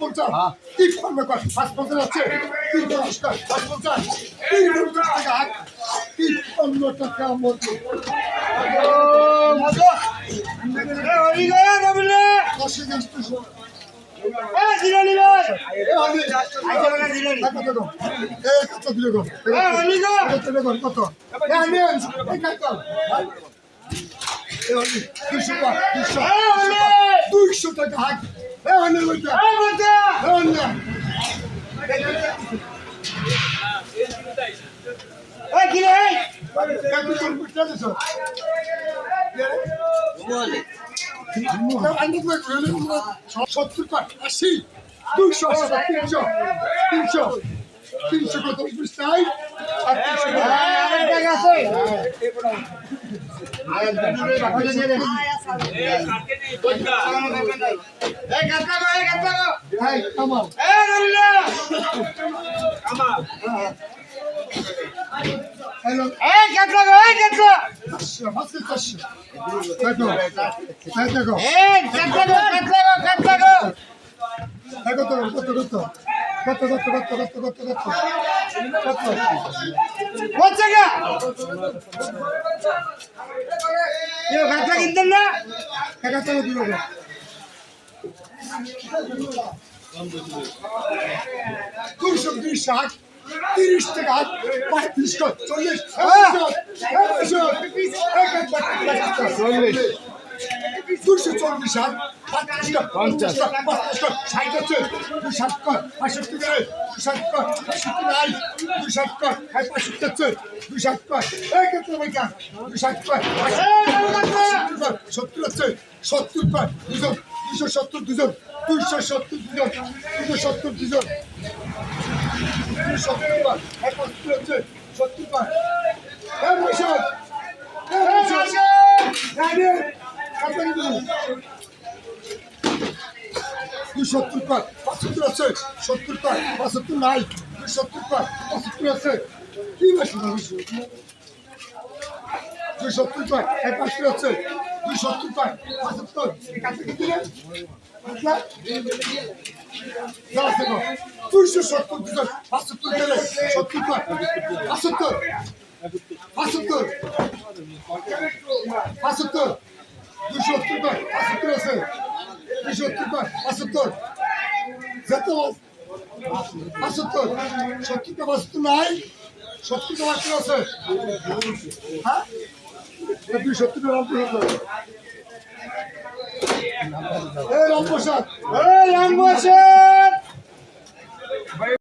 পঞ্চাশ তিন পঞ্চাশ পাঁচ পঞ্চাশ আছে তিন পঞ্চাশ পাঁচ পঞ্চাশ তিন পঞ্চাশ টাকা হাত তিন টাকা মতো দুইশো টাকা সত্তর আশি দুইশো তিনশো তিনশো তিনশো কত চাই আর তিনশো হ্যাঁ আমার হ্যালো চারশো মাসে চারশো দেখো হ্যাঁ দেখো দেখো তো কত কত কত কত কত কত কেউ গাছা কিনতেন না টাকা চলো দু রকম দুশো বিশ ষাট টাকা চল্লিশ চল্লিশ দুশো চল্লিশ ষাট পঞ্চাশ ষাট আছে। দুই ষাট কর, পঁয়ষট্টি করে। দুই ষাট কর, পঁয়ষট্টি নাই। দুই ষাট হ্যাঁ সত্তর আছে। সত্তর কর, দুজন। দুশো সত্তর, দুজন। দুইশো সত্তর, দুজন। দুশো সত্তর, দুজন। সত্তর কর হ্যাঁ সত্তর আছে। সত্তর সত্তর কর পঁচাত্তর আছে, সত্তর কর পঁচাত্তর নাই সত্তর কর পঁচাত্তর আছে। কি বেশি দুই সত্তর কর এক পাঁচশো আছে দুই সত্তর কর পঁচাত্তর। কি দিলেন দুইশো সত্তর দুজন পঁচাত্তর গেলে সত্তর কর পঁচাত্তর পঁচাত্তর পঁচাত্তর, দুশো আছে। দুশো সত্তর, পঁচাত্তর। যেত পঁচাত্তর, সত্তরটা পঁচাত্তর নাই, সত্তরটা বাকি আছে। হ্যাঁ? দুই সত্তরটা রামপ্রসাদ এই রামপ্রসাদ রামবসে